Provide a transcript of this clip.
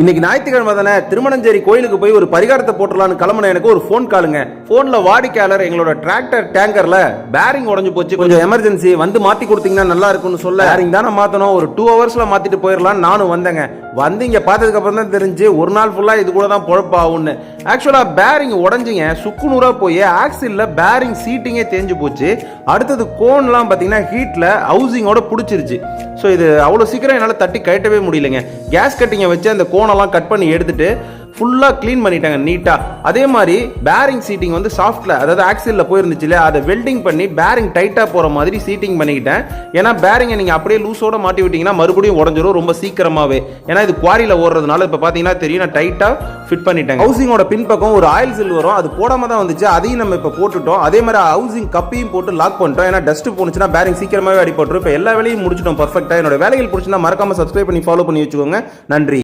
இன்னைக்கு ஞாயிற்றுக்கிழமை தானே திருமணஞ்சேரி கோயிலுக்கு போய் ஒரு பரிகாரத்தை போட்டுடலான்னு கிளம்புன எனக்கு ஒரு ஃபோன் காலுங்க. ஃபோனில் வாடிக்கையாளர் எங்களோட டிராக்டர் டேங்கரில் பேரிங் உடஞ்சு போச்சு. கொஞ்சம் எமர்ஜென்சி வந்து மாற்றி கொடுத்தீங்கன்னா நல்லா இருக்கும்னு சொல்ல. பேரிங் தானே மாற்றணும் ஒரு டூ ஹவர்ஸில் மாற்றிட்டு போயிடலான்னு நானும் வந்தேங்க. வந்து இங்கே பார்த்ததுக்கப்புறம் தான் தெரிஞ்சு ஒரு நாள் ஃபுல்லாக இது கூட தான் பொழப்பாகும்னு. ஆக்சுவலாக பேரிங் உடஞ்சிங்க சுக்குநூறாக போய் ஆக்சிலில் பேரிங் சீட்டிங்கே தேஞ்சு போச்சு. அடுத்தது கோன்லாம் பார்த்தீங்கன்னா ஹீட்டில் ஹவுசிங்கோட பிடிச்சிருச்சு. ஸோ இது அவ்வளோ சீக்கிரம் என்னால் தட்டி கட்டவே முடியலைங்க. கேஸ் கட்டிங்கை வச்சு அந்த கோனெல்லாம் கட் பண்ணி எடுத்துகிட்டு ஃபுல்லாக க்ளீன் பண்ணிட்டாங்க நீட்டாக அதே மாதிரி பேரிங் சீட்டிங் வந்து சாஃப்டில் அதாவது ஆக்சிலில் போயிருந்துச்சு இல்லையா? அதை வெல்டிங் பண்ணி பேரிங் டைட்டாக போகிற மாதிரி சீட்டிங் பண்ணிக்கிட்டேன். ஏன்னா பேரிங்கை நீங்கள் அப்படியே லூஸோட மாட்டி விட்டிங்கன்னா மறுபடியும் உடஞ்சிரும் ரொம்ப சீக்கிரமாகவே ஏன்னா இது குவாரியில் ஓடுறதுனால இப்போ பார்த்தீங்கன்னா தெரியும் நான் டைட்டாக ஃபிட் பண்ணிட்டேன் ஹவுசிங்கோட பின்பக்கம் ஒரு ஆயில் சில் வரும். அது போடாமல் தான் வந்துச்சு. அதையும் நம்ம இப்போ போட்டுட்டோம். அதே மாதிரி ஹவுசிங் கப்பையும் போட்டு லாக் பண்ணிட்டோம். ஏன்னா டஸ்ட் போனுச்சுன்னா பேரிங் சீக்கிரமாகவே அடிபட்டுரும். இப்போ எல்லா வேலையும் முடிச்சிட்டோம் பர்ஃபெக்டாக என்னோட வேலைகள் பிடிச்சினா மறக்காமல் சப்ஸ்கிரைப் பண்ணி ஃபாலோ பண்ணி வச்சுக்கோங்க. நன்றி.